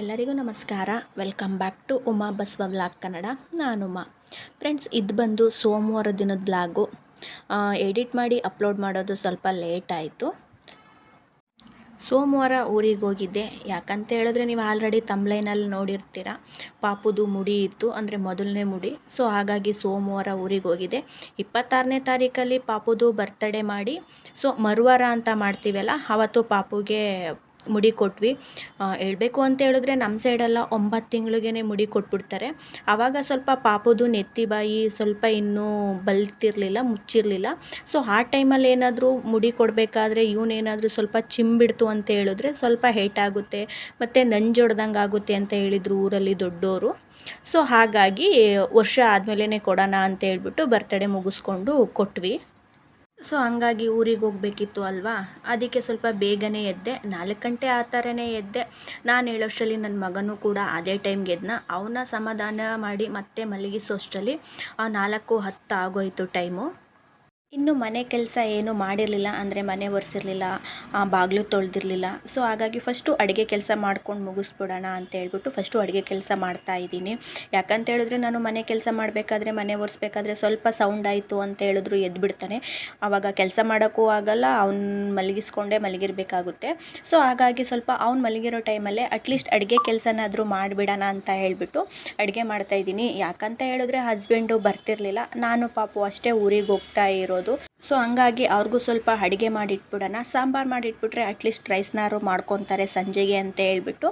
ಎಲ್ಲರಿಗೂ ನಮಸ್ಕಾರ. Welcome back to Uma Basava blog Kannada. ನಾನು ಉಮಾ. ಫ್ರೆಂಡ್ಸ್ ಇದು ಬಂದು ಸೋಮವಾರ ದಿನದ ಬ್ಲಾಗು ಎಡಿಟ್ ಮಾಡಿ ಅಪ್ಲೋಡ್ ಮಾಡೋದು ಸ್ವಲ್ಪ ಲೇಟ್ ಆಯಿತು. ಸೋಮವಾರ ಊರಿಗೆ ಹೋಗಿದ್ದೆ. ಯಾಕಂತ ಹೇಳಿದ್ರೆ ನೀವು ಆಲ್ರೆಡಿ ತಮ್ಲೈನಲ್ಲಿ ನೋಡಿರ್ತೀರ. ಪಾಪುದು ಮುಡಿ ಇತ್ತು, ಅಂದರೆ ಮೊದಲನೇ ಮುಡಿ. ಸೊ ಹಾಗಾಗಿ ಸೋಮವಾರ ಊರಿಗೆ ಹೋಗಿದ್ದೆ. ಇಪ್ಪತ್ತಾರನೇ ತಾರೀಕಲ್ಲಿ ಪಾಪುದು ಬರ್ತಡೇ ಮಾಡಿ. ಸೊ ಮರುವಾರ ಅಂತ ಮಾಡ್ತೀವಲ್ಲ ಆವತ್ತು ಪಾಪುಗೆ ಮುಡಿ ಕೊಟ್ವಿ. ಹೇಳಬೇಕು ಅಂತ ಹೇಳಿದ್ರೆ ನಮ್ಮ ಸೈಡೆಲ್ಲ ಒಂಬತ್ತು ತಿಂಗಳಿಗೆ ಮುಡಿ ಕೊಟ್ಬಿಡ್ತಾರೆ. ಆವಾಗ ಸ್ವಲ್ಪ ಪಾಪದು ನೆತ್ತಿ ಬಾಯಿ ಸ್ವಲ್ಪ ಇನ್ನೂ ಬಲ್ತಿರಲಿಲ್ಲ, ಮುಚ್ಚಿರಲಿಲ್ಲ. ಸೊ ಆ ಟೈಮಲ್ಲಿ ಏನಾದರೂ ಮುಡಿ ಕೊಡಬೇಕಾದ್ರೆ ಇವನೇನಾದರೂ ಸ್ವಲ್ಪ ಚಿಂಬಿಡ್ತು ಅಂತ ಹೇಳಿದ್ರೆ ಸ್ವಲ್ಪ ಹೇಟಾಗುತ್ತೆ ಮತ್ತು ನಂಜೊಡ್ದಂಗೆ ಆಗುತ್ತೆ ಅಂತ ಹೇಳಿದರು ಊರಲ್ಲಿ ದೊಡ್ಡೋರು. ಸೊ ಹಾಗಾಗಿ ವರ್ಷ ಆದಮೇಲೆ ಕೊಡೋಣ ಅಂತ ಹೇಳ್ಬಿಟ್ಟು ಬರ್ತಡೇ ಮುಗಿಸ್ಕೊಂಡು ಕೊಟ್ವಿ. ಸೊ ಹಂಗಾಗಿ ಊರಿಗೆ ಹೋಗಬೇಕಿತ್ತು ಅಲ್ವಾ? ಅದಕ್ಕೆ ಸ್ವಲ್ಪ ಬೇಗನೆ ಎದ್ದೆ. ನಾಲ್ಕು ಗಂಟೆ ಆ ಥರನೇ ಎದ್ದೆ. ನಾನು ಹೇಳೋಷ್ಟರಲ್ಲಿ ನನ್ನ ಮಗನೂ ಕೂಡ ಅದೇ ಟೈಮ್ಗೆ ಎದ್ದನ ಅವನ್ನ ಸಮಾಧಾನ ಮಾಡಿ ಮತ್ತೆ ಮಲಗಿಸೋಷ್ಟರಲ್ಲಿ ನಾಲ್ಕು ಹತ್ತು ಆಗೋಯಿತು ಟೈಮು ಇನ್ನು ಮನೆ ಕೆಲಸ ಏನು ಮಾಡಿರಲಿಲ್ಲ ಅಂದರೆ ಮನೆ ಒರೆಸಿರಲಿಲ್ಲ ಬಾಗಿಲು ತೊಳೆದಿರಲಿಲ್ಲ. ಸೊ ಹಾಗಾಗಿ ಫಸ್ಟು ಅಡುಗೆ ಕೆಲಸ ಮಾಡ್ಕೊಂಡು ಮುಗಿಸ್ಬಿಡೋಣ ಅಂತ ಹೇಳ್ಬಿಟ್ಟು ಫಸ್ಟು ಅಡುಗೆ ಕೆಲಸ ಮಾಡ್ತಾ ಇದ್ದೀನಿ. ಯಾಕಂತ ಹೇಳಿದ್ರೆ ನಾನು ಮನೆ ಕೆಲಸ ಮಾಡಬೇಕಾದ್ರೆ, ಮನೆ ಒರೆಸ್ಬೇಕಾದ್ರೆ ಸ್ವಲ್ಪ ಸೌಂಡ್ ಆಯಿತು ಅಂತ ಹೇಳಿದ್ರು ಎದ್ಬಿಡ್ತಾನೆ. ಆವಾಗ ಕೆಲಸ ಮಾಡೋಕ್ಕೂ ಆಗಲ್ಲ, ಅವ್ನು ಮಲಗಿಸ್ಕೊಂಡೇ ಮಲಗಿರಬೇಕಾಗುತ್ತೆ. ಸೊ ಹಾಗಾಗಿ ಸ್ವಲ್ಪ ಅವ್ನು ಮಲಗಿರೋ ಟೈಮಲ್ಲೇ ಅಟ್ಲೀಸ್ಟ್ ಅಡುಗೆ ಕೆಲಸನಾದರೂ ಮಾಡಿಬಿಡೋಣ ಅಂತ ಹೇಳಿಬಿಟ್ಟು ಅಡುಗೆ ಮಾಡ್ತಾಯಿದ್ದೀನಿ ಯಾಕಂತ ಹೇಳಿದ್ರೆ ಹಸ್ಬೆಂಡು ಬರ್ತಿರಲಿಲ್ಲ. ನಾನು ಪಾಪು ಅಷ್ಟೇ ಊರಿಗೆ ಹೋಗ್ತಾ ಇರೋದು. ಸೊ ಹಂಗಾಗಿ ಅವ್ರಿಗೂ ಸ್ವಲ್ಪ ಅಡುಗೆ ಮಾಡಿಟ್ಬಿಡೋಣ. ಸಾಂಬಾರು ಮಾಡಿಟ್ಬಿಟ್ರೆ ಅಟ್ಲೀಸ್ಟ್ ರೈಸ್ನಾರು ಮಾಡ್ಕೊತಾರೆ ಸಂಜೆಗೆ ಅಂತ ಹೇಳ್ಬಿಟ್ಟು.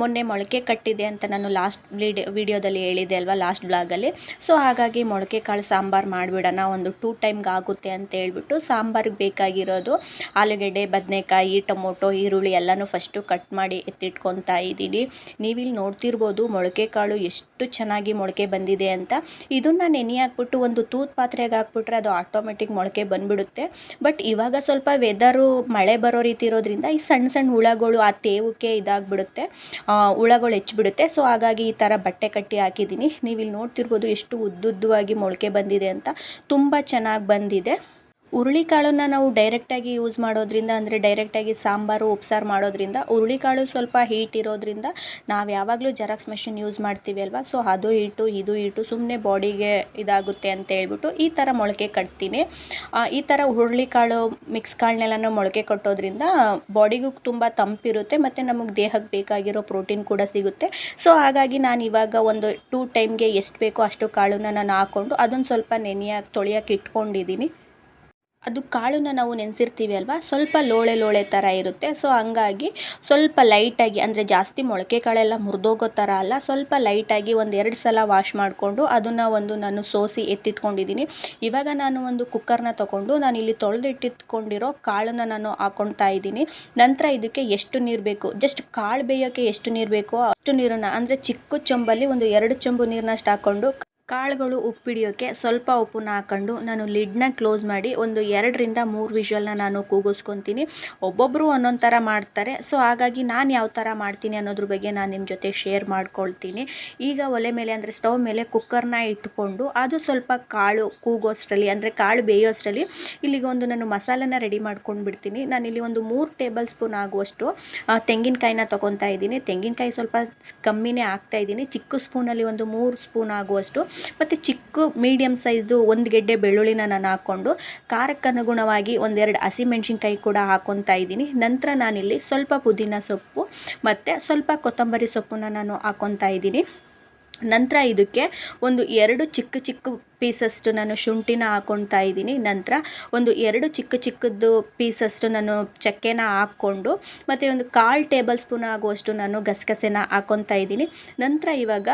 ಮೊನ್ನೆ ಮೊಳಕೆ ಕಟ್ಟಿದೆ ಅಂತ ನಾನು ಲಾಸ್ಟ್ ವಿಡಿಯೋ ವಿಡಿಯೋದಲ್ಲಿ ಹೇಳಿದೆ ಅಲ್ವಾ ಲಾಸ್ಟ್ ಬ್ಲಾಗಲ್ಲಿ ಸೊ ಹಾಗಾಗಿ ಮೊಳಕೆ ಕಾಳು ಸಾಂಬಾರು ಮಾಡಿಬಿಡೋಣ. ಒಂದು ಟೂ ಟೈಮ್ಗೆ ಆಗುತ್ತೆ ಅಂತ ಹೇಳ್ಬಿಟ್ಟು ಸಾಂಬಾರಿಗೆ ಬೇಕಾಗಿರೋದು ಆಲೂಗೆಡ್ಡೆ, ಬದನೆಕಾಯಿ, ಟೊಮೊಟೊ, ಈರುಳ್ಳಿ ಎಲ್ಲನೂ ಫಸ್ಟು ಕಟ್ ಮಾಡಿ ಎತ್ತಿಟ್ಕೊತಾ ಇದ್ದೀನಿ. ನೀವಿಲ್ಲಿ ನೋಡ್ತಿರ್ಬೋದು ಮೊಳಕೆ ಕಾಳು ಎಷ್ಟು ಚೆನ್ನಾಗಿ ಮೊಳಕೆ ಬಂದಿದೆ ಅಂತ. ಇದನ್ನು ನೆನೆ ಹಾಕ್ಬಿಟ್ಟು ಒಂದು ತೂತ್ ಪಾತ್ರೆಗೆ ಹಾಕ್ಬಿಟ್ರೆ ಅದು ಆಟೋಮೆಟಿಕ್ ಮೊಳಕೆ ಬಂದ್ಬಿಡುತ್ತೆ. ಬಟ್ ಇವಾಗ ಸ್ವಲ್ಪ ವೆದರು ಮಳೆ ಬರೋ ರೀತಿ ಇರೋದ್ರಿಂದ ಈ ಸಣ್ಣ ಸಣ್ಣ ಹುಳಗಳು ಆ ತೇವಕ್ಕೆ ಇದಾಗ್ಬಿಡುತ್ತೆ. ಹುಳಗಳು ಹೆಚ್ಚಿಬಿಡುತ್ತೆ. ಸೊ ಹಾಗಾಗಿ ಈ ಥರ ಬಟ್ಟೆ ಕಟ್ಟಿ ಹಾಕಿದ್ದೀನಿ. ನೀವು ಇಲ್ಲಿ ನೋಡ್ತಿರ್ಬೋದು ಎಷ್ಟು ಉದ್ದುದ್ದವಾಗಿ ಮೊಳಕೆ ಬಂದಿದೆ ಅಂತ. ತುಂಬ ಚೆನ್ನಾಗಿ ಬಂದಿದೆ. ಹುರುಳಿಕಾಳನ್ನ ನಾವು ಡೈರೆಕ್ಟಾಗಿ ಯೂಸ್ ಮಾಡೋದ್ರಿಂದ, ಅಂದರೆ ಡೈರೆಕ್ಟಾಗಿ ಸಾಂಬಾರು, ಉಪ್ಸಾರು ಮಾಡೋದ್ರಿಂದ, ಹುರುಳಿಕಾಳು ಸ್ವಲ್ಪ ಹೀಟ್ ಇರೋದ್ರಿಂದ ನಾವು ಯಾವಾಗಲೂ ಜೆರಾಕ್ಸ್ ಮೆಷಿನ್ ಯೂಸ್ ಮಾಡ್ತೀವಿ ಅಲ್ವಾ? ಸೊ ಅದು ಹೀಟು ಇದು ಇಟ್ಟು ಸುಮ್ಮನೆ ಬಾಡಿಗೆ ಇದಾಗುತ್ತೆ ಅಂತ ಹೇಳ್ಬಿಟ್ಟು ಈ ಥರ ಮೊಳಕೆ ಕಟ್ತೀನಿ ಈ ಥರ ಹುರುಳಿಕಾಳು ಮಿಕ್ಸ್ ಕಾಳನ್ನೆಲ್ಲ ಮೊಳಕೆ ಕಟ್ಟೋದ್ರಿಂದ ಬಾಡಿಗೂ ತುಂಬ ತಂಪಿರುತ್ತೆ ಮತ್ತು ನಮಗೆ ದೇಹಕ್ಕೆ ಬೇಕಾಗಿರೋ ಪ್ರೋಟೀನ್ ಕೂಡ ಸಿಗುತ್ತೆ. ಸೊ ಹಾಗಾಗಿ ನಾನು ಇವಾಗ ಒಂದು ಟೂ ಟೈಮ್ಗೆ ಎಷ್ಟು ಬೇಕೋ ಅಷ್ಟು ಕಾಳನ್ನ ನಾನು ಹಾಕ್ಕೊಂಡು ಅದನ್ನು ಸ್ವಲ್ಪ ನೆನೆಯಾಗಿ ತೊಳೆಯೋಕೆ ಇಟ್ಕೊಂಡಿದ್ದೀನಿ ಅದು ಕಾಳನ್ನು ನಾವು ನೆನೆಸಿರ್ತೀವಿ ಅಲ್ವಾ? ಸ್ವಲ್ಪ ಲೋಳೆ ಲೋಳೆ ಥರ ಇರುತ್ತೆ. ಸೊ ಹಂಗಾಗಿ ಸ್ವಲ್ಪ ಲೈಟಾಗಿ ಅಂದರೆ ಜಾಸ್ತಿ ಮೊಳಕೆ ಕಾಳೆಲ್ಲ ಮುರಿದೋಗೋ ಥರ ಅಲ್ಲ, ಸ್ವಲ್ಪ ಲೈಟಾಗಿ ಒಂದು ಎರಡು ಸಲ ವಾಶ್ ಮಾಡಿಕೊಂಡು ಅದನ್ನು ಒಂದು ನಾನು ಸೋಸಿ ಎತ್ತಿಟ್ಕೊಂಡಿದ್ದೀನಿ ಇವಾಗ ನಾನು ಒಂದು ಕುಕ್ಕರ್ನ ತೊಗೊಂಡು ನಾನು ಇಲ್ಲಿ ತೊಳೆದಿಟ್ಟಿಟ್ಕೊಂಡಿರೋ ಕಾಳನ್ನು ನಾನು ಹಾಕ್ಕೊಳ್ತಾ ಇದ್ದೀನಿ. ನಂತರ ಇದಕ್ಕೆ ಎಷ್ಟು ನೀರು ಬೇಕು? ಜಸ್ಟ್ ಕಾಳು ಬೇಯೋಕ್ಕೆ ಎಷ್ಟು ನೀರು ಬೇಕೋ? ಅಷ್ಟು ನೀರನ್ನು, ಅಂದರೆ ಚಿಕ್ಕ ಚೊಂಬಲ್ಲಿ ಒಂದು ಎರಡು ಚೊಂಬು ನೀರನ್ನಷ್ಟು ಹಾಕ್ಕೊಂಡು ಕಾಳುಗಳು ಉಪ್ಪಿಡಿಯೋಕ್ಕೆ ಸ್ವಲ್ಪ ಉಪ್ಪನ್ನ ಹಾಕೊಂಡು ನಾನು ಲಿಡ್ನ ಕ್ಲೋಸ್ ಮಾಡಿ ಒಂದು ಎರಡರಿಂದ ಮೂರು ವಿಷಲ್ನ ನಾನು ಕೂಗಿಸ್ಕೊತೀನಿ. ಒಬ್ಬೊಬ್ಬರು ಒಂದೊಂದು ಥರ ಮಾಡ್ತಾರೆ. ಸೊ, ಹಾಗಾಗಿ ನಾನು ಯಾವ ಥರ ಮಾಡ್ತೀನಿ ಅನ್ನೋದ್ರ ಬಗ್ಗೆ ನಾನು ನಿಮ್ಮ ಜೊತೆ ಶೇರ್ ಮಾಡ್ಕೊಳ್ತೀನಿ. ಈಗ ಒಲೆ ಮೇಲೆ ಅಂದರೆ ಸ್ಟವ್ ಮೇಲೆ ಕುಕ್ಕರ್ನ ಇಟ್ಕೊಂಡು ಅದು ಸ್ವಲ್ಪ ಕಾಳು ಕೂಗೋಷ್ಟರಲ್ಲಿ ಅಂದರೆ ಕಾಳು ಬೇಯೋಷ್ಟರಲ್ಲಿ ಇಲ್ಲಿಗೆ ಒಂದು ನಾನು ಮಸಾಲನ ರೆಡಿ ಮಾಡ್ಕೊಂಡು ಬಿಡ್ತೀನಿ ಇಲ್ಲಿ ಒಂದು ಮೂರು ಟೇಬಲ್ ಸ್ಪೂನ್ ಆಗುವಷ್ಟು ತೆಂಗಿನಕಾಯಿನ ತೊಗೊತಾ ಇದ್ದೀನಿ. ತೆಂಗಿನಕಾಯಿ ಸ್ವಲ್ಪ ಕಮ್ಮಿನೇ ಹಾಕ್ತಾ ಇದ್ದೀನಿ. ಚಿಕ್ಕ ಸ್ಪೂನಲ್ಲಿ ಒಂದು ಮೂರು ಸ್ಪೂನ್ ಆಗುವಷ್ಟು ಮತ್ತು ಚಿಕ್ಕ ಮೀಡಿಯಮ್ ಸೈಜ್ದು ಒಂದು ಗೆಡ್ಡೆ ಬೆಳ್ಳುಳ್ಳಿನ ನಾನು ಹಾಕ್ಕೊಂಡು ಖಾರಕ್ಕನುಗುಣವಾಗಿ ಒಂದೆರಡು ಹಸಿಮೆಣ್ಸಿನ್ಕಾಯಿ ಕೂಡ ಹಾಕ್ಕೊತಾ ಇದ್ದೀನಿ. ನಂತರ ನಾನಿಲ್ಲಿ ಸ್ವಲ್ಪ ಪುದೀನ ಸೊಪ್ಪು ಮತ್ತು ಸ್ವಲ್ಪ ಕೊತ್ತಂಬರಿ ಸೊಪ್ಪನ್ನ ನಾನು ಹಾಕ್ಕೊತಾ ಇದ್ದೀನಿ. ನಂತರ ಇದಕ್ಕೆ ಒಂದು ಎರಡು ಚಿಕ್ಕ ಚಿಕ್ಕ ಪೀಸಷ್ಟು ನಾನು ಶುಂಠಿನ ಹಾಕ್ಕೊಳ್ತಾ ಇದ್ದೀನಿ. ನಂತರ ಒಂದು ಎರಡು ಚಿಕ್ಕ ಚಿಕ್ಕದ್ದು ಪೀಸಷ್ಟು ನಾನು ಚಕ್ಕೆನ ಹಾಕ್ಕೊಂಡು, ಮತ್ತು ಒಂದು ಕಾಲು ಟೇಬಲ್ ಸ್ಪೂನ್ ಆಗುವಷ್ಟು ನಾನು ಗಸಗಸೆನ ಹಾಕ್ಕೊತಾ ಇದ್ದೀನಿ. ನಂತರ ಇವಾಗ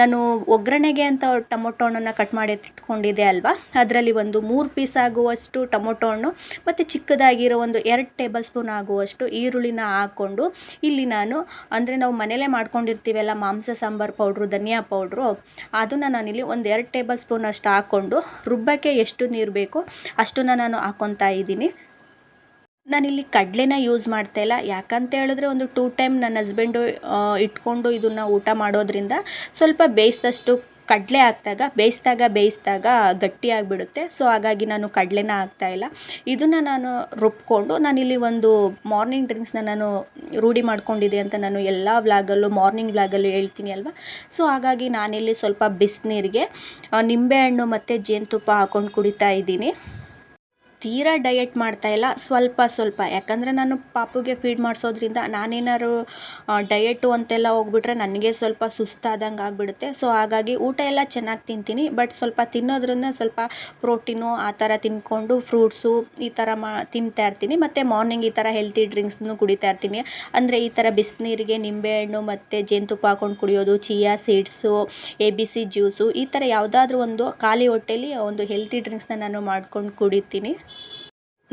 ನಾನು ಒಗ್ಗರಣೆಗೆ ಅಂತ ಟೊಮೊಟೊ ಹಣ್ಣನ್ನು ಕಟ್ ಮಾಡಿ ಇಟ್ಕೊಂಡಿದ್ದೆ ಅಲ್ವಾ? ಅದರಲ್ಲಿ ಒಂದು ಮೂರು ಪೀಸ್ ಆಗುವಷ್ಟು ಟೊಮೊಟೊ ಹಣ್ಣು, ಮತ್ತು ಚಿಕ್ಕದಾಗಿರೋ ಒಂದು ಎರಡು ಟೇಬಲ್ ಸ್ಪೂನ್ ಆಗುವಷ್ಟು ಈರುಳ್ಳಿನ ಹಾಕ್ಕೊಂಡು, ಇಲ್ಲಿ ನಾನು ಅಂದರೆ ನಾವು ಮನೇಲೇ ಮಾಡ್ಕೊಂಡಿರ್ತೀವಲ್ಲ ಮಾಂಸ, ಸಾಂಬಾರು ಪೌಡ್ರು, ಧನಿಯಾ ಪೌಡ್ರು, ಅದನ್ನು ನಾನಿಲ್ಲಿ ಒಂದು ಎರಡು ಟೇಬಲ್ ಸ್ಪೂನ್ ಅಷ್ಟು ಹಾಕ್ಕೊಂಡು ರುಬ್ಬಕ್ಕೆ ಎಷ್ಟು ನೀರು ಬೇಕೋ ಅಷ್ಟನ್ನು ನಾನು ಹಾಕ್ಕೊತಾ ಇದ್ದೀನಿ. ನಾನಿಲ್ಲಿ ಕಡಲೆನ ಯೂಸ್ ಮಾಡ್ತಾ ಇಲ್ಲ. ಯಾಕಂತ ಹೇಳಿದ್ರೆ ಒಂದು ಟೂ ಟೈಮ್ ನನ್ನ ಹಸ್ಬೆಂಡು ಇಟ್ಕೊಂಡು ಇದನ್ನು ಊಟ ಮಾಡೋದ್ರಿಂದ ಸ್ವಲ್ಪ ಬೇಯಿಸಿದಷ್ಟು ಕಡಲೆ ಹಾಕಿದಾಗ, ಬೇಯಿಸಿದಾಗ ಬೇಯಿಸಿದಾಗ ಗಟ್ಟಿಯಾಗಿಬಿಡುತ್ತೆ ಸೊ ಹಾಗಾಗಿ ನಾನು ಕಡಲೆನ ಹಾಕ್ತಾಯಿಲ್ಲ ಇದನ್ನು ನಾನು ರುಬ್ಕೊಂಡು, ನಾನಿಲ್ಲಿ ಒಂದು ಮಾರ್ನಿಂಗ್ ಡ್ರಿಂಕ್ಸ್ನ ನಾನು ರೂಢಿ ಮಾಡ್ಕೊಂಡಿದ್ದೆ ಅಂತ ನಾನು ಎಲ್ಲ ವ್ಲಾಗಲ್ಲೂ ಮಾರ್ನಿಂಗ್ ವ್ಲಾಗಲ್ಲೂ ಹೇಳ್ತೀನಿ ಅಲ್ವಾ? ಸೊ ಹಾಗಾಗಿ ನಾನಿಲ್ಲಿ ಸ್ವಲ್ಪ ಬಿಸಿನೀರಿಗೆ ನಿಂಬೆಹಣ್ಣು ಮತ್ತು ಜೇನುತುಪ್ಪ ಹಾಕ್ಕೊಂಡು ಕುಡಿತಾ ಇದ್ದೀನಿ. ತೀರಾ ಡಯೆಟ್ ಮಾಡ್ತಾ ಇಲ್ಲ, ಸ್ವಲ್ಪ ಸ್ವಲ್ಪ. ಯಾಕಂದರೆ ನಾನು ಪಾಪುಗೆ ಫೀಡ್ ಮಾಡಿಸೋದ್ರಿಂದ ನಾನೇನಾದ್ರು ಡಯಟು ಅಂತೆಲ್ಲ ಹೋಗ್ಬಿಟ್ರೆ ನನಗೆ ಸ್ವಲ್ಪ ಸುಸ್ತಾದಂಗೆ ಆಗಿಬಿಡುತ್ತೆ. ಸೊ ಹಾಗಾಗಿ ಊಟ ಎಲ್ಲ ಚೆನ್ನಾಗಿ ತಿಂತೀನಿ ಬಟ್ ಸ್ವಲ್ಪ ತಿನ್ನೋದ್ರನ್ನ ಸ್ವಲ್ಪ ಪ್ರೋಟೀನು ಆ ಥರ ತಿಂದ್ಕೊಂಡು ಫ್ರೂಟ್ಸು ಈ ಥರ ಮಾ, ತಿಂತಾ ಇರ್ತೀನಿ. ಮತ್ತು ಮಾರ್ನಿಂಗ್ ಈ ಥರ ಹೆಲ್ತಿ ಡ್ರಿಂಕ್ಸ್ನು ಕುಡಿತಾ ಇರ್ತೀನಿ. ಅಂದರೆ ಈ ಥರ ಬಿಸಿನೀರಿಗೆ ನಿಂಬೆಹಣ್ಣು ಮತ್ತು ಜೇನುತುಪ್ಪ ಹಾಕೊಂಡು ಕುಡಿಯೋದು chia seeds A B C juice ಈ ಥರ ಯಾವುದಾದ್ರೂ ಒಂದು ಖಾಲಿ ಹೊಟ್ಟೇಲಿ ಒಂದು ಹೆಲ್ತಿ ಡ್ರಿಂಕ್ಸ್ನ ನಾನು ಮಾಡ್ಕೊಂಡು ಕುಡಿತೀನಿ.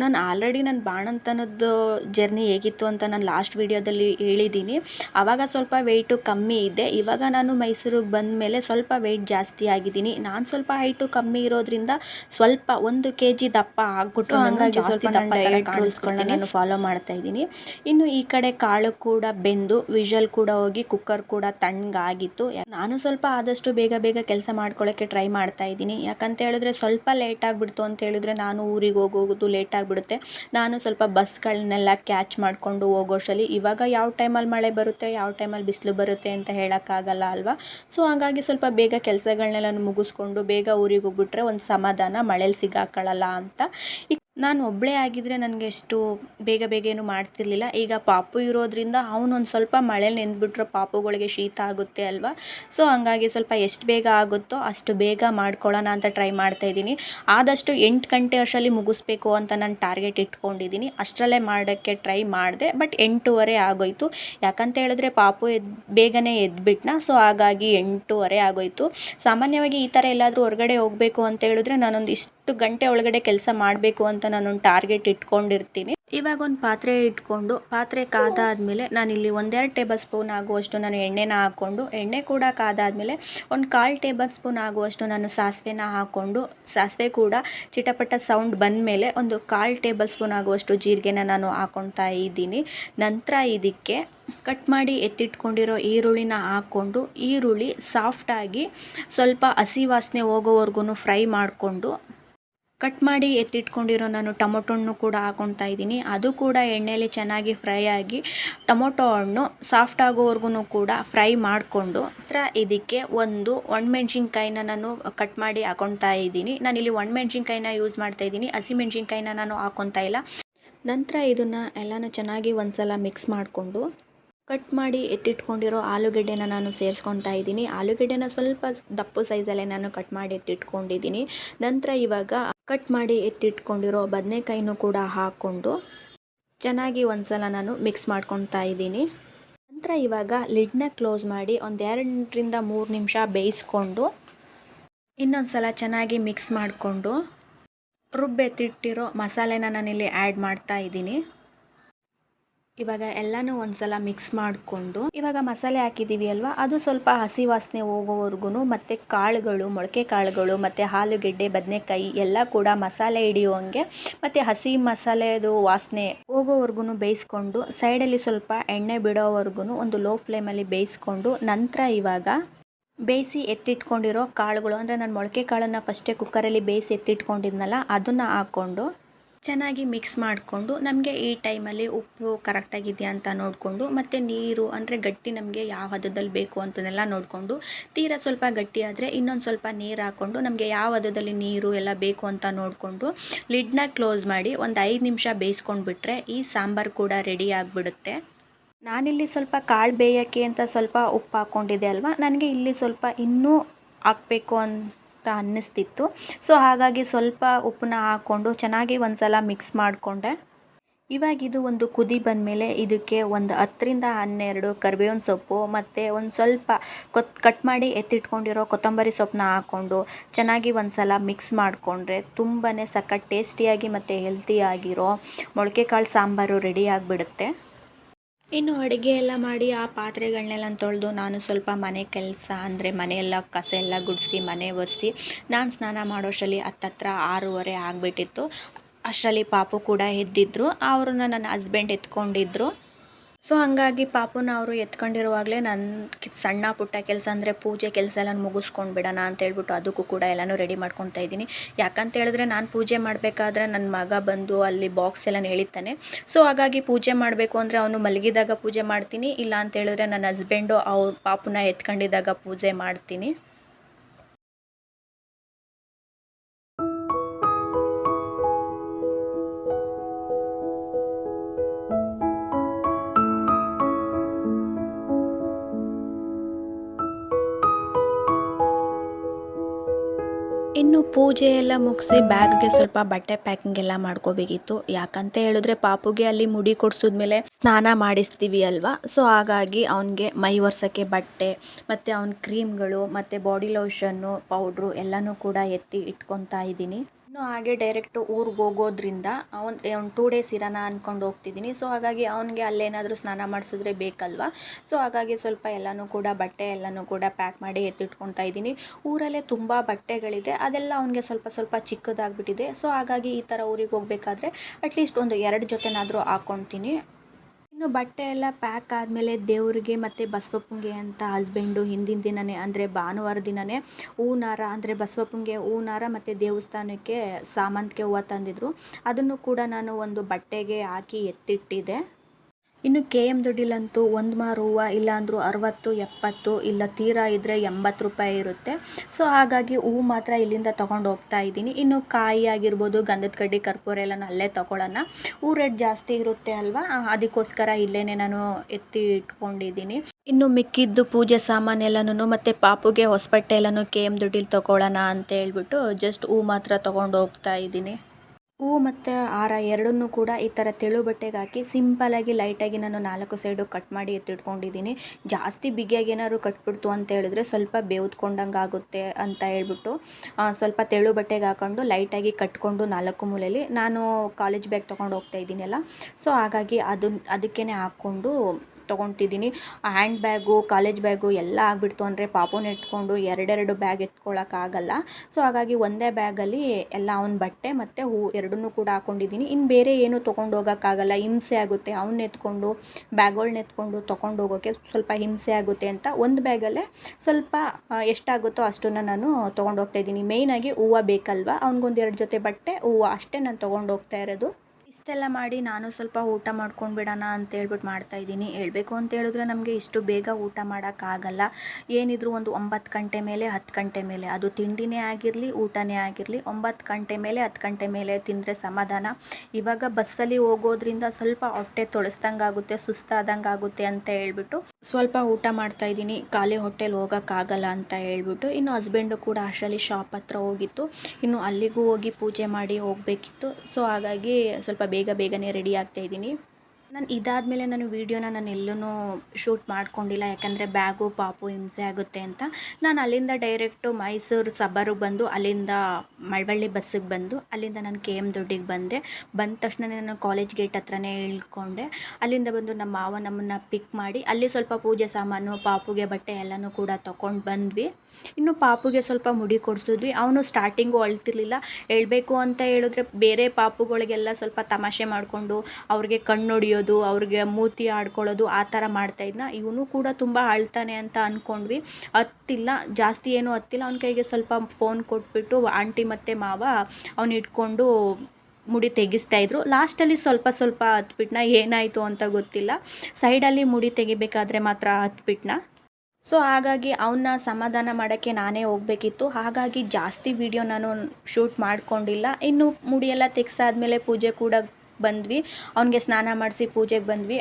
ನಾನು ಆಲ್ರೆಡಿ ನನ್ನ ಬಾಣಂತನದ್ದು ಜರ್ನಿ ಹೇಗಿತ್ತು ಅಂತ ನಾನು ಲಾಸ್ಟ್ ವಿಡಿಯೋದಲ್ಲಿ ಹೇಳಿದ್ದೀನಿ. ಆವಾಗ ಸ್ವಲ್ಪ ವೆಯ್ಟು ಕಮ್ಮಿ ಇದೆ. ಇವಾಗ ನಾನು ಮೈಸೂರಿಗೆ ಬಂದ ಮೇಲೆ ಸ್ವಲ್ಪ ವೆಯ್ಟ್ ಜಾಸ್ತಿ ಆಗಿದ್ದೀನಿ. ನಾನು ಸ್ವಲ್ಪ ಹೈಟು ಕಮ್ಮಿ ಇರೋದ್ರಿಂದ ಸ್ವಲ್ಪ ಒಂದು ಕೆ ಜಿ ದಪ್ಪ ಆಗ್ಬಿಟ್ಟು ಹಂಗಾಗಿ ಸ್ವಲ್ಪ ದಪ್ಪ ರೂಲ್ಸ್ಗಳನ್ನ ನಾನು ಫಾಲೋ ಮಾಡ್ತಾ ಇದ್ದೀನಿ. ಇನ್ನು ಈ ಕಡೆ ಕಾಳು ಕೂಡ ಬೆಂದು ವಿಷಲ್ ಕೂಡ ಹೋಗಿ ಕುಕ್ಕರ್ ಕೂಡ ತಣ್ಣಗಾಗಿತ್ತು. ನಾನು ಸ್ವಲ್ಪ ಆದಷ್ಟು ಬೇಗ ಬೇಗ ಕೆಲಸ ಮಾಡ್ಕೊಳ್ಳೋಕ್ಕೆ ಟ್ರೈ ಮಾಡ್ತಾ ಇದ್ದೀನಿ. ಯಾಕಂತ ಹೇಳಿದ್ರೆ ಸ್ವಲ್ಪ ಲೇಟ್ ಆಗಿಬಿಡ್ತು ಅಂತ ಹೇಳಿದ್ರೆ ನಾನು ಊರಿಗೆ ಹೋಗೋದು ಲೇಟ್ ಆಗಿಬಿಡುತ್ತೆ. ನಾನು ಸ್ವಲ್ಪ ಬಸ್ಗಳನ್ನೆಲ್ಲ ಕ್ಯಾಚ್ ಮಾಡಿಕೊಂಡು ಹೋಗೋಷ್ಟರಲ್ಲಿ ಇವಾಗ ಯಾವ ಟೈಮಲ್ಲಿ ಮಳೆ ಬರುತ್ತೆ, ಯಾವ ಟೈಮಲ್ಲಿ ಬಿಸಿಲು ಬರುತ್ತೆ ಅಂತ ಹೇಳೋಕ್ಕಾಗಲ್ಲ ಅಲ್ವಾ? ಸೊ ಹಾಗಾಗಿ ಸ್ವಲ್ಪ ಬೇಗ ಕೆಲಸಗಳನ್ನೆಲ್ಲ ಮುಗಿಸ್ಕೊಂಡು ಬೇಗ ಊರಿಗೆ ಹೋಗ್ಬಿಟ್ರೆ ಒಂದು ಸಮಾಧಾನ ಮಳೇಲಿ ಸಿಗಾಕೊಳ್ಳಲ್ಲ ಅಂತ. ನಾನು ಒಬ್ಬಳೇ ಆಗಿದ್ದರೆ ನನಗೆ ಎಷ್ಟು ಬೇಗ ಬೇಗ ಏನು ಮಾಡ್ತಿರ್ಲಿಲ್ಲ. ಈಗ ಪಾಪು ಇರೋದ್ರಿಂದ ಅವನೊಂದು ಸ್ವಲ್ಪ ಮಳೇಲಿ ನೆಂದ್ಬಿಟ್ರೆ ಪಾಪುಗಳಿಗೆ ಶೀತ ಆಗುತ್ತೆ ಅಲ್ವಾ? ಸೊ ಹಂಗಾಗಿ ಸ್ವಲ್ಪ ಎಷ್ಟು ಬೇಗ ಆಗುತ್ತೋ ಅಷ್ಟು ಬೇಗ ಮಾಡ್ಕೊಳ್ಳೋಣ ಅಂತ ಟ್ರೈ ಮಾಡ್ತಾ ಇದ್ದೀನಿ. ಆದಷ್ಟು ಎಂಟು ಗಂಟೆ ಅಷ್ಟರಲ್ಲಿ ಮುಗಿಸ್ಬೇಕು ಅಂತ ನಾನು ಟಾರ್ಗೆಟ್ ಇಟ್ಕೊಂಡಿದ್ದೀನಿ. ಅಷ್ಟರಲ್ಲೇ ಮಾಡೋಕ್ಕೆ ಟ್ರೈ ಮಾಡಿದೆ, ಬಟ್ ಎಂಟೂವರೆ ಆಗೋಯ್ತು. ಯಾಕಂತ ಹೇಳಿದ್ರೆ ಪಾಪು ಎದ್ದು ಬೇಗನೆ ಎದ್ಬಿಟ್ನ, ಸೊ ಹಾಗಾಗಿ ಎಂಟೂವರೆ ಆಗೋಯ್ತು. ಸಾಮಾನ್ಯವಾಗಿ ಈ ಥರ ಎಲ್ಲಾದರೂ ಹೊರಗಡೆ ಹೋಗಬೇಕು ಅಂತ ಹೇಳಿದ್ರೆ ನಾನೊಂದು ಇಷ್ಟು ಗಂಟೆ ಒಳಗಡೆ ಕೆಲಸ ಮಾಡಬೇಕು ಅಂತ ನಾನು ಒಂದು ಟಾರ್ಗೆಟ್ ಇಟ್ಕೊಂಡಿರ್ತೀನಿ. ಇವಾಗ ಒಂದು ಪಾತ್ರೆ ಇಟ್ಕೊಂಡು, ಪಾತ್ರೆ ಕಾದಾದ್ಮೇಲೆ ನಾನಿಲ್ಲಿ ಒಂದೆರಡು ಟೇಬಲ್ ಸ್ಪೂನ್ ಆಗುವಷ್ಟು ನಾನು ಎಣ್ಣೆನ ಹಾಕ್ಕೊಂಡು, ಎಣ್ಣೆ ಕೂಡ ಕಾದಾದ್ಮೇಲೆ ಒಂದು ಕಾಲು ಟೇಬಲ್ ಸ್ಪೂನ್ ಆಗುವಷ್ಟು ನಾನು ಸಾಸಿವೆನ ಹಾಕ್ಕೊಂಡು, ಸಾಸಿವೆ ಕೂಡ ಚಿಟಪಟ ಸೌಂಡ್ ಬಂದಮೇಲೆ ಒಂದು ಕಾಲು ಟೇಬಲ್ ಸ್ಪೂನ್ ಆಗುವಷ್ಟು ಜೀರಿಗೆನ ನಾನು ಹಾಕ್ಕೊಳ್ತಾ ಇದ್ದೀನಿ. ನಂತರ ಇದಕ್ಕೆ ಕಟ್ ಮಾಡಿ ಎತ್ತಿಟ್ಕೊಂಡಿರೋ ಈರುಳ್ಳಿನ ಹಾಕ್ಕೊಂಡು, ಈರುಳ್ಳಿ ಸಾಫ್ಟಾಗಿ ಸ್ವಲ್ಪ ಹಸಿ ವಾಸನೆ ಹೋಗೋವರೆಗೂ ಫ್ರೈ ಮಾಡಿಕೊಂಡು ಕಟ್ ಮಾಡಿ ಎತ್ತಿಟ್ಕೊಂಡಿರೋ ನಾನು ಟೊಮೊಟೊ ಹಣ್ಣು ಕೂಡ ಹಾಕೊತಾ ಇದ್ದೀನಿ. ಅದು ಕೂಡ ಎಣ್ಣೆಯಲ್ಲಿ ಚೆನ್ನಾಗಿ ಫ್ರೈ ಆಗಿ ಟೊಮೊಟೊ ಹಣ್ಣು ಸಾಫ್ಟ್ ಆಗೋವರೆಗೂ ಕೂಡ ಫ್ರೈ ಮಾಡಿಕೊಂಡು ನಂತರ ಇದಕ್ಕೆ ಒಂದು ಒಣಮೆಣ್ಸಿನ್ಕಾಯಿನ ನಾನು ಕಟ್ ಮಾಡಿ ಹಾಕೊತಾ ಇದ್ದೀನಿ. ಒಣ ಒಣಮೆಣ್ಸಿನ್ಕಾಯಿನ ಯೂಸ್ ಮಾಡ್ತಾ ಇದ್ದೀನಿ. ಹಸಿಮೆಣ್ಸಿನ್ಕಾಯಿನ ನಾನು ಹಾಕ್ಕೊಳ್ತಾ ಇಲ್ಲ. ನಂತರ ಇದನ್ನು ಎಲ್ಲನೂ ಚೆನ್ನಾಗಿ ಒಂದ್ಸಲ ಮಿಕ್ಸ್ ಮಾಡಿಕೊಂಡು ಕಟ್ ಮಾಡಿ ಎತ್ತಿಟ್ಕೊಂಡಿರೋ ಆಲೂಗಡ್ಡೆನ ನಾನು ಸೇರಿಸ್ಕೊತಾ ಇದ್ದೀನಿ. ಆಲೂಗಡ್ಡೆನ ಸ್ವಲ್ಪ ದಪ್ಪು ಸೈಜಲ್ಲೇ ನಾನು ಕಟ್ ಮಾಡಿ ಎತ್ತಿಟ್ಕೊಂಡಿದ್ದೀನಿ. ನಂತರ ಇವಾಗ ಕಟ್ ಮಾಡಿ ಎತ್ತಿಟ್ಕೊಂಡಿರೋ ಬದನೆಕಾಯಿನೂ ಕೂಡ ಹಾಕ್ಕೊಂಡು ಚೆನ್ನಾಗಿ ಒಂದ್ಸಲ ನಾನು ಮಿಕ್ಸ್ ಮಾಡ್ಕೊತಾ ಇದ್ದೀನಿ. ನಂತರ ಇವಾಗ ಲಿಡ್ನ ಕ್ಲೋಸ್ ಮಾಡಿ ಒಂದು ಎರಡರಿಂದ ಮೂರು ನಿಮಿಷ ಬೇಯಿಸ್ಕೊಂಡು ಇನ್ನೊಂದು ಸಲ ಚೆನ್ನಾಗಿ ಮಿಕ್ಸ್ ಮಾಡಿಕೊಂಡು ರುಬ್ಬೆತ್ತಿಟ್ಟಿರೋ ಮಸಾಲೆನ ನಾನಿಲ್ಲಿ ಆ್ಯಡ್ ಮಾಡ್ತಾ ಇದ್ದೀನಿ. ಇವಾಗ ಎಲ್ಲನೂ ಒಂದ್ಸಲ ಮಿಕ್ಸ್ ಮಾಡಿಕೊಂಡು ಇವಾಗ ಮಸಾಲೆ ಹಾಕಿದ್ದೀವಿ ಅಲ್ವಾ? ಅದು ಸ್ವಲ್ಪ ಹಸಿ ವಾಸನೆ ಹೋಗೋವರೆಗೂ ಮತ್ತು ಕಾಳುಗಳು, ಮೊಳಕೆ ಕಾಳುಗಳು, ಮತ್ತು ಆಲೂಗೆಡ್ಡೆ, ಬದನೆಕಾಯಿ ಎಲ್ಲ ಕೂಡ ಮಸಾಲೆ ಹಿಡಿಯೋಂಗೆ ಮತ್ತು ಹಸಿ ಮಸಾಲೆದು ವಾಸನೆ ಹೋಗೋವರೆಗೂ ಬೇಯಿಸ್ಕೊಂಡು ಸೈಡಲ್ಲಿ ಸ್ವಲ್ಪ ಎಣ್ಣೆ ಬಿಡೋವರೆಗೂ ಒಂದು ಲೋ ಫ್ಲೇಮಲ್ಲಿ ಬೇಯಿಸ್ಕೊಂಡು ನಂತರ ಇವಾಗ ಬೇಯಿಸಿ ಎತ್ತಿಟ್ಕೊಂಡಿರೋ ಕಾಳುಗಳು, ಅಂದರೆ ನಾನು ಮೊಳಕೆ ಕಾಳನ್ನು ಫಸ್ಟೇ ಕುಕ್ಕರಲ್ಲಿ ಬೇಯಿಸಿ ಎತ್ತಿಟ್ಕೊಂಡಿದ್ನಲ್ಲ, ಅದನ್ನು ಹಾಕ್ಕೊಂಡು ಚೆನ್ನಾಗಿ ಮಿಕ್ಸ್ ಮಾಡಿಕೊಂಡು ನಮಗೆ ಈ ಟೈಮಲ್ಲಿ ಉಪ್ಪು ಕರೆಕ್ಟಾಗಿದೆಯಾ ಅಂತ ನೋಡಿಕೊಂಡು ಮತ್ತು ನೀರು ಅಂದರೆ ಗಟ್ಟಿ ನಮಗೆ ಯಾವ ಹದದಲ್ಲಿ ಬೇಕು ಅಂತನೆಲ್ಲ ನೋಡಿಕೊಂಡು ತೀರಾ ಸ್ವಲ್ಪ ಗಟ್ಟಿ ಆದರೆ ಇನ್ನೊಂದು ಸ್ವಲ್ಪ ನೀರು ಹಾಕ್ಕೊಂಡು ನಮಗೆ ಯಾವ ಹದದಲ್ಲಿ ನೀರು ಎಲ್ಲ ಬೇಕು ಅಂತ ನೋಡಿಕೊಂಡು ಲಿಡ್ನ ಕ್ಲೋಸ್ ಮಾಡಿ ಒಂದು ಐದು ನಿಮಿಷ ಬೇಯಿಸ್ಕೊಂಡ್ಬಿಟ್ರೆ ಈ ಸಾಂಬಾರು ಕೂಡ ರೆಡಿ ಆಗಿಬಿಡುತ್ತೆ. ನಾನಿಲ್ಲಿ ಸ್ವಲ್ಪ ಕಾಳು ಬೇಯೋಕ್ಕೆ ಅಂತ ಸ್ವಲ್ಪ ಉಪ್ಪು ಹಾಕ್ಕೊಂಡಿದ್ದೆ ಅಲ್ವಾ? ನನಗೆ ಇಲ್ಲಿ ಸ್ವಲ್ಪ ಇನ್ನೂ ಹಾಕ್ಬೇಕು ಅಂತ ಅನ್ನಿಸ್ತಿತ್ತು. ಸೊ ಹಾಗಾಗಿ ಸ್ವಲ್ಪ ಉಪ್ಪನ್ನ ಹಾಕ್ಕೊಂಡು ಚೆನ್ನಾಗಿ ಒಂದು ಸಲ ಮಿಕ್ಸ್ ಮಾಡಿಕೊಂಡೆ. ಇವಾಗ ಇದು ಒಂದು ಕುದಿ ಬಂದಮೇಲೆ ಇದಕ್ಕೆ ಒಂದು ಹತ್ತರಿಂದ ಹನ್ನೆರಡು ಕರಿಬೇವಿನ ಸೊಪ್ಪು ಮತ್ತು ಒಂದು ಸ್ವಲ್ಪ ಕೊತ್ ಕಟ್ ಮಾಡಿ ಎತ್ತಿಟ್ಕೊಂಡಿರೋ ಕೊತ್ತಂಬರಿ ಸೊಪ್ಪನ್ನ ಹಾಕ್ಕೊಂಡು ಚೆನ್ನಾಗಿ ಒಂದು ಸಲ ಮಿಕ್ಸ್ ಮಾಡಿಕೊಂಡ್ರೆ ತುಂಬಾ ಸಖತ್ ಟೇಸ್ಟಿಯಾಗಿ ಮತ್ತು ಹೆಲ್ತಿಯಾಗಿರೋ ಮೊಳಕೆ ಕಾಳು ಸಾಂಬಾರು ರೆಡಿ ಆಗಿಬಿಡುತ್ತೆ. ಇನ್ನು ಅಡುಗೆ ಎಲ್ಲ ಮಾಡಿ ಆ ಪಾತ್ರೆಗಳನ್ನೆಲ್ಲ ತೊಳೆದು ನಾನು ಸ್ವಲ್ಪ ಮನೆ ಕೆಲಸ ಅಂದರೆ ಮನೆಯೆಲ್ಲ ಕಸ ಎಲ್ಲ ಗುಡಿಸಿ, ಮನೆ ಒರೆಸಿ ನಾನು ಸ್ನಾನ ಮಾಡೋಷ್ಟರಲ್ಲಿ ಹತ್ತತ್ರ ಆರೂವರೆ ಆಗಿಬಿಟ್ಟಿತ್ತು. ಅಷ್ಟರಲ್ಲಿ ಪಾಪು ಕೂಡ ಎದ್ದಿದ್ರು. ಅವ್ರನ್ನ ನನ್ನ ಹಸ್ಬೆಂಡ್ ಎತ್ಕೊಂಡಿದ್ರು. ಸೊ ಹಾಗಾಗಿ ಪಾಪುನ ಅವರು ಎತ್ಕೊಂಡಿರುವಾಗಲೇ ನನ್ನ ಸಣ್ಣ ಪುಟ್ಟ ಕೆಲಸ ಅಂದರೆ ಪೂಜೆ ಕೆಲಸ ಎಲ್ಲ ಮುಗಿಸ್ಕೊಂಡು ಬಿಡೋಣ ಅಂತ ಹೇಳ್ಬಿಟ್ಟು ಅದಕ್ಕೂ ಕೂಡ ಎಲ್ಲನೂ ರೆಡಿ ಮಾಡ್ಕೊತಾ ಇದ್ದೀನಿ. ಯಾಕಂತ ಹೇಳಿದ್ರೆ ನಾನು ಪೂಜೆ ಮಾಡಬೇಕಾದ್ರೆ ನನ್ನ ಮಗ ಬಂದು ಅಲ್ಲಿ ಬಾಕ್ಸ್ ಎಲ್ಲ ಎಳಿತಾನೆ. ಸೊ ಹಾಗಾಗಿ ಪೂಜೆ ಮಾಡಬೇಕು ಅಂದರೆ ಅವನು ಮಲಗಿದಾಗ ಪೂಜೆ ಮಾಡ್ತೀನಿ. ಇಲ್ಲ ಅಂತ ಹೇಳಿದ್ರೆ ನನ್ನ ಹಸ್ಬೆಂಡು ಅವ್ರ ಪಾಪುನ ಎತ್ಕೊಂಡಿದ್ದಾಗ ಪೂಜೆ ಮಾಡ್ತೀನಿ. ಪೂಜೆ ಎಲ್ಲ ಮುಗಿಸಿ ಬ್ಯಾಗ್ಗೆ ಸ್ವಲ್ಪ ಬಟ್ಟೆ ಪ್ಯಾಕಿಂಗ್ ಎಲ್ಲ ಮಾಡ್ಕೋಬೇಕಿತ್ತು. ಯಾಕಂತ ಹೇಳಿದ್ರೆ ಪಾಪುಗೆ ಅಲ್ಲಿ ಮುಡಿ ಕೊಡಿಸಿದ್ಮೇಲೆ ಸ್ನಾನ ಮಾಡಿಸ್ತೀವಿ ಅಲ್ವಾ? ಸೊ ಹಾಗಾಗಿ ಅವನಿಗೆ ಮೈ ಒರೆಸೋಕ್ಕೆ ಬಟ್ಟೆ, ಮತ್ತು ಅವನ ಕ್ರೀಮ್ಗಳು ಮತ್ತು ಬಾಡಿ ಲೋಷನ್ನು ಪೌಡ್ರು ಎಲ್ಲನೂ ಕೂಡ ಎತ್ತಿ ಇಟ್ಕೊತಾ ಇದ್ದೀನಿ. ಇನ್ನು ಹಾಗೆ ಡೈರೆಕ್ಟು ಊರಿಗೆ ಹೋಗೋದ್ರಿಂದ ಅವ್ನು ಒಂದು ಟೂ ಡೇಸ್ ಇರೋಣ ಅಂದ್ಕೊಂಡು ಹೋಗ್ತಿದ್ದೀನಿ ಸೊ ಹಾಗಾಗಿ ಅವನಿಗೆ ಅಲ್ಲೇನಾದರೂ ಸ್ನಾನ ಮಾಡಿಸಿದ್ರೆ ಬೇಕಲ್ವಾ? ಸೊ ಹಾಗಾಗಿ ಸ್ವಲ್ಪ ಎಲ್ಲನೂ ಕೂಡ ಬಟ್ಟೆ ಎಲ್ಲನೂ ಕೂಡ ಪ್ಯಾಕ್ ಮಾಡಿ ಎತ್ತಿಟ್ಕೊತಾ ಇದ್ದೀನಿ. ಊರಲ್ಲೇ ತುಂಬ ಬಟ್ಟೆಗಳಿದೆ. ಅದೆಲ್ಲ ಅವನಿಗೆ ಸ್ವಲ್ಪ ಸ್ವಲ್ಪ ಚಿಕ್ಕದಾಗ್ಬಿಟ್ಟಿದೆ. ಸೊ ಹಾಗಾಗಿ ಈ ಥರ ಊರಿಗೆ ಹೋಗಬೇಕಾದ್ರೆ ಅಟ್ಲೀಸ್ಟ್ ಒಂದು ಎರಡು ಜೊತೆನಾದರೂ ಹಾಕ್ಕೊತೀನಿ ಇನ್ನು ಬಟ್ಟೆ ಎಲ್ಲ ಪ್ಯಾಕ್ ಆದಮೇಲೆ ದೇವರಿಗೆ ಮತ್ತು ಬಸವಪುಂಗೆ ಅಂತ ಹಸ್ಬೆಂಡು ಹಿಂದಿನ ದಿನವೇ ಅಂದರೆ ಭಾನುವಾರ ದಿನವೇ ಹೂನಾರ ಅಂದರೆ ಬಸವಪುಂಗೆ ಹೂನಾರ ಮತ್ತು ದೇವಸ್ಥಾನಕ್ಕೆ ಸಾಮಂತಿಗೆ ಹೂವು ತಂದಿದ್ರು. ಅದನ್ನು ಕೂಡ ನಾನು ಒಂದು ಬಟ್ಟೆಗೆ ಹಾಕಿ ಎತ್ತಿಟ್ಟಿದ್ದೆ. ಇನ್ನು ಕೆ ಎಂ ದೊಡ್ಡಿಲಂತೂ ಒಂದು ಮಾರು ಇಲ್ಲ ಅಂದರೂ ಅರವತ್ತು, ಎಪ್ಪತ್ತು, ಇಲ್ಲ ತೀರಾ ಇದ್ದರೆ ಎಂಬತ್ತು ರೂಪಾಯಿ ಇರುತ್ತೆ. ಸೊ ಹಾಗಾಗಿ ಹೂ ಮಾತ್ರ ಇಲ್ಲಿಂದ ತೊಗೊಂಡು ಹೋಗ್ತಾ ಇದ್ದೀನಿ. ಇನ್ನು ಕಾಯಿ ಆಗಿರ್ಬೋದು, ಗಂಧದ ಕಡ್ಡಿ, ಕರ್ಪೂರ ಎಲ್ಲನೂ ಅಲ್ಲೇ ತೊಗೊಳ್ಳೋಣ. ಹೂ ರೇಟ್ ಜಾಸ್ತಿ ಇರುತ್ತೆ ಅಲ್ವಾ? ಅದಕ್ಕೋಸ್ಕರ ಇಲ್ಲೇ ನಾನು ಎತ್ತಿ ಇಟ್ಕೊಂಡಿದ್ದೀನಿ. ಇನ್ನು ಮಿಕ್ಕಿದ್ದು ಪೂಜೆ ಸಾಮಾನೆಲ್ಲನೂ ಮತ್ತು ಪಾಪುಗೆ ಹೊಸಬಟ್ಟೆ ಎಲ್ಲನೂ ಕೆ ಎಂ ದುಡ್ಡಿಲಿ ತೊಗೊಳ್ಳೋಣ ಅಂತ ಹೇಳ್ಬಿಟ್ಟು ಜಸ್ಟ್ ಹೂ ಮಾತ್ರ ತೊಗೊಂಡು ಹೋಗ್ತಾ ಇದ್ದೀನಿ. ಹೂವು ಮತ್ತು ಹಾರ ಎರಡನ್ನೂ ಕೂಡ ಈ ಥರ ತೆಳು ಬಟ್ಟೆಗೆ ಹಾಕಿ ಸಿಂಪಲಾಗಿ ಲೈಟಾಗಿ ನಾನು ನಾಲ್ಕು ಸೈಡು ಕಟ್ ಮಾಡಿ ಎತ್ತಿಟ್ಕೊಂಡಿದ್ದೀನಿ. ಜಾಸ್ತಿ ಬಿಗಿಯಾಗಿ ಏನಾದ್ರು ಕಟ್ಬಿಡ್ತು ಅಂತ ಹೇಳಿದ್ರೆ ಸ್ವಲ್ಪ ಬೇವ್ದ್ಕೊಂಡಂಗೆ ಆಗುತ್ತೆ ಅಂತ ಹೇಳ್ಬಿಟ್ಟು ಸ್ವಲ್ಪ ತೆಳು ಬಟ್ಟೆಗೆ ಹಾಕೊಂಡು ಲೈಟಾಗಿ ಕಟ್ಕೊಂಡು ನಾಲ್ಕು ಮೂಲೆಯಲ್ಲಿ ನಾನು ಕಾಲೇಜ್ ಬ್ಯಾಗ್ ತೊಗೊಂಡು ಹೋಗ್ತಾ ಇದ್ದೀನಲ್ಲ ಸೊ ಹಾಗಾಗಿ ಅದನ್ನ ಅದಕ್ಕೇ ಹಾಕ್ಕೊಂಡು ತೊಗೊತಿದ್ದೀನಿ. ಹ್ಯಾಂಡ್ ಬ್ಯಾಗು ಕಾಲೇಜ್ ಬ್ಯಾಗು ಎಲ್ಲ ಆಗಿಬಿಡ್ತು ಅಂದರೆ ಪಾಪುನ ಇಟ್ಕೊಂಡು ಎರಡೆರಡು ಬ್ಯಾಗ್ ಎತ್ಕೊಳ್ಳೋಕ್ಕಾಗಲ್ಲ ಸೊ ಹಾಗಾಗಿ ಒಂದೇ ಬ್ಯಾಗಲ್ಲಿ ಎಲ್ಲ ಅವನ ಬಟ್ಟೆ ಮತ್ತು ಹೂ ಎರಡನ್ನೂ ಕೂಡ ಹಾಕೊಂಡಿದ್ದೀನಿ. ಇನ್ನು ಬೇರೆ ಏನು ತೊಗೊಂಡು ಹೋಗೋಕ್ಕಾಗಲ್ಲ. ಹಿಂಸೆ ಆಗುತ್ತೆ. ಅವನ್ನ ಎತ್ಕೊಂಡು ಬ್ಯಾಗ್ಗಳನ್ನ ಎತ್ಕೊಂಡು ತೊಗೊಂಡು ಹೋಗೋಕ್ಕೆ ಸ್ವಲ್ಪ ಹಿಂಸೆ ಆಗುತ್ತೆ ಅಂತ ಒಂದು ಬ್ಯಾಗಲ್ಲೇ ಸ್ವಲ್ಪ ಎಷ್ಟಾಗುತ್ತೋ ಅಷ್ಟನ್ನು ನಾನು ತೊಗೊಂಡು ಹೋಗ್ತಾಯಿದ್ದೀನಿ ಮೇಯ್ನಾಗಿ ಹೂವು ಬೇಕಲ್ವಾ? ಅವ್ನಿಗೊಂದು ಎರಡು ಜೊತೆ ಬಟ್ಟೆ, ಹೂವು ಅಷ್ಟೇ ನಾನು ತೊಗೊಂಡು ಹೋಗ್ತಾ ಇರೋದು. ಇಷ್ಟೆಲ್ಲ ಮಾಡಿ ನಾನು ಸ್ವಲ್ಪ ಊಟ ಮಾಡ್ಕೊಂಡು ಬಿಡೋಣ ಅಂತ ಹೇಳ್ಬಿಟ್ಟು ಮಾಡ್ತಾ ಇದ್ದೀನಿ. ಹೇಳ್ಬೇಕು ಅಂತ ಹೇಳಿದ್ರೆ ನಮಗೆ ಇಷ್ಟು ಬೇಗ ಊಟ ಮಾಡೋಕ್ಕಾಗಲ್ಲ. ಏನಿದ್ರು ಒಂದು ಒಂಬತ್ತು ಗಂಟೆ ಮೇಲೆ, ಹತ್ತು ಗಂಟೆ ಮೇಲೆ. ಅದು ತಿಂಡಿನೇ ಆಗಿರಲಿ, ಊಟನೇ ಆಗಿರಲಿ, ಒಂಬತ್ತು ಗಂಟೆ ಮೇಲೆ, ಹತ್ತು ಗಂಟೆ ಮೇಲೆ ತಿಂದರೆ ಸಮಾಧಾನ. ಇವಾಗ ಬಸ್ಸಲ್ಲಿ ಹೋಗೋದ್ರಿಂದ ಸ್ವಲ್ಪ ಹೊಟ್ಟೆ ತೊಳಸ್ದಂಗೆ ಆಗುತ್ತೆ ಸುಸ್ತಾದಂಗೆ ಆಗುತ್ತೆ ಅಂತ ಹೇಳ್ಬಿಟ್ಟು ಸ್ವಲ್ಪ ಊಟ ಮಾಡ್ತಾ ಇದ್ದೀನಿ. ಖಾಲಿ ಹೊಟ್ಟೆಲಿ ಹೋಗೋಕ್ಕಾಗಲ್ಲ ಅಂತ ಹೇಳ್ಬಿಟ್ಟು ಇನ್ನು ಹಸ್ಬೆಂಡು ಕೂಡ ಅಷ್ಟರಲ್ಲಿ ಶಾಪ್ ಹತ್ರ ಹೋಗಿತ್ತು. ಇನ್ನು ಅಲ್ಲಿಗೂ ಹೋಗಿ ಪೂಜೆ ಮಾಡಿ ಹೋಗಬೇಕಿತ್ತು. ಸೊ ಹಾಗಾಗಿ ಸ್ವಲ್ಪ ಬೇಗ ಬೇಗನೆ ರೆಡಿ ಆಗ್ತಾ ಇದ್ದೀನಿ. ನಾನು ಇದಾದಮೇಲೆ ನಾನು ವೀಡಿಯೋನ ನಾನು ಎಲ್ಲೂ ಶೂಟ್ ಮಾಡ್ಕೊಂಡಿಲ್ಲ, ಯಾಕಂದರೆ ಬ್ಯಾಗು ಪಾಪು ಹಿಂಸೆ ಆಗುತ್ತೆ ಅಂತ. ನಾನು ಅಲ್ಲಿಂದ ಡೈರೆಕ್ಟು ಮೈಸೂರು ಸಬರು ಬಂದು, ಅಲ್ಲಿಂದ ಮಳವಳ್ಳಿ ಬಸ್ಸಿಗೆ ಬಂದು, ಅಲ್ಲಿಂದ ನಾನು ಕೆ ಎಂ ದೊಡ್ಡಿಗೆ ಬಂದೆ. ಬಂದ ತಕ್ಷಣ ನಾನು ಕಾಲೇಜ್ ಗೇಟ್ ಹತ್ರನೇ ಇಳ್ಕೊಂಡೆ. ಅಲ್ಲಿಂದ ಬಂದು ನಮ್ಮ ಮಾವ ನಮ್ಮನ್ನು ಪಿಕ್ ಮಾಡಿ, ಅಲ್ಲಿ ಸ್ವಲ್ಪ ಪೂಜೆ ಸಾಮಾನು, ಪಾಪುಗೆ ಬಟ್ಟೆ ಎಲ್ಲನೂ ಕೂಡ ತೊಗೊಂಡು ಬಂದ್ವಿ. ಇನ್ನು ಪಾಪುಗೆ ಸ್ವಲ್ಪ ಮುಡಿ ಕೊಡಿಸಿದ್ವಿ. ಅವನು ಸ್ಟಾರ್ಟಿಂಗು ಅಳ್ತಿರ್ಲಿಲ್ಲ. ಹೇಳಬೇಕು ಅಂತ ಹೇಳಿದ್ರೆ ಬೇರೆ ಪಾಪುಗಳಿಗೆಲ್ಲ ಸ್ವಲ್ಪ ತಮಾಷೆ ಮಾಡಿಕೊಂಡು, ಅವ್ರಿಗೆ ಕಣ್ಣು ಅವ್ರಿಗೆ ಮೂತಿ ಆಡ್ಕೊಳ್ಳೋದು, ಆ ಥರ ಮಾಡ್ತಾ ಇದ್ನ. ಇವನು ಕೂಡ ತುಂಬ ಅಳ್ತಾನೆ ಅಂತ ಅಂದ್ಕೊಂಡ್ವಿ ಹತ್ತಿಲ್ಲ ಜಾಸ್ತಿ ಏನೂ ಹತ್ತಿಲ್ಲ ಅವ್ನ ಕೈಗೆ ಸ್ವಲ್ಪ ಫೋನ್ ಕೊಟ್ಬಿಟ್ಟು ಆಂಟಿ ಮತ್ತು ಮಾವ ಅವ್ನು ಇಟ್ಕೊಂಡು ಮುಡಿ ತೆಗಿಸ್ತಾ ಇದ್ರು. ಲಾಸ್ಟಲ್ಲಿ ಸ್ವಲ್ಪ ಸ್ವಲ್ಪ ಹತ್ಬಿಟ್ನ. ಏನಾಯಿತು ಅಂತ ಗೊತ್ತಿಲ್ಲ. ಸೈಡಲ್ಲಿ ಮುಡಿ ತೆಗಿಬೇಕಾದ್ರೆ ಮಾತ್ರ ಹತ್ಬಿಟ್ನ. ಸೊ ಹಾಗಾಗಿ ಅವನ್ನ ಸಮಾಧಾನ ಮಾಡೋಕ್ಕೆ ನಾನೇ ಹೋಗಬೇಕಿತ್ತು. ಹಾಗಾಗಿ ಜಾಸ್ತಿ ವಿಡಿಯೋ ನಾನು ಶೂಟ್ ಮಾಡಿಕೊಂಡಿಲ್ಲ. ಇನ್ನು ಮುಡಿಯೆಲ್ಲ ತೆಗ್ಸಾದ್ಮೇಲೆ ಪೂಜೆ ಕೂಡ ಬಂದ್ವಿ, ಅವನಿಗೆ ಸ್ನಾನ ಮಾಡಿಸಿ ಪೂಜೆಗೆ ಬಂದ್ವಿ.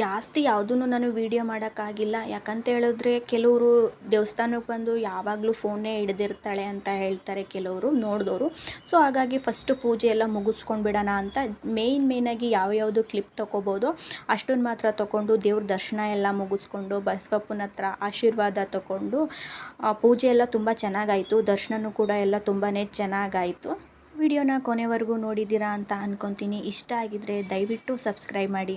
ಜಾಸ್ತಿ ಯಾವುದೂ ನಾನು ವೀಡಿಯೋ ಮಾಡೋಕ್ಕಾಗಿಲ್ಲ. ಯಾಕಂತ ಹೇಳಿದ್ರೆ ಕೆಲವರು ದೇವಸ್ಥಾನಕ್ಕೆ ಬಂದು ಯಾವಾಗಲೂ ಫೋನೇ ಹಿಡ್ದಿರ್ತಾಳೆ ಅಂತ ಹೇಳ್ತಾರೆ ಕೆಲವರು ನೋಡಿದವರು ಸೊ ಹಾಗಾಗಿ ಫಸ್ಟು ಪೂಜೆ ಎಲ್ಲ ಮುಗಿಸ್ಕೊಂಡು ಬಿಡೋಣ ಅಂತ ಮೇಯ್ನ್ ಮೇಯ್ನಾಗಿ ಯಾವ್ಯಾವುದು ಕ್ಲಿಪ್ ತೊಗೋಬೋದು ಅಷ್ಟೊಂದು ಮಾತ್ರ ತೊಗೊಂಡು ದೇವ್ರ ದರ್ಶನ ಎಲ್ಲ ಮುಗಿಸ್ಕೊಂಡು, ಬಸವಪ್ಪನ ಹತ್ರ ಆಶೀರ್ವಾದ ತೊಗೊಂಡು ಪೂಜೆ ಎಲ್ಲ ತುಂಬ ಚೆನ್ನಾಗಾಯಿತು. ದರ್ಶನವೂ ಕೂಡ ಎಲ್ಲ ತುಂಬಾ ಚೆನ್ನಾಗಾಯಿತು. ವಿಡಿಯೋನ ಕೊನೆವರೆಗೂ ನೋಡಿದ್ದೀರಾ ಅಂತ ಅಂದ್ಕೊತೀನಿ ಇಷ್ಟ ಆಗಿದ್ರೆ ದಯವಿಟ್ಟು ಸಬ್ಸ್ಕ್ರೈಬ್ ಮಾಡಿ.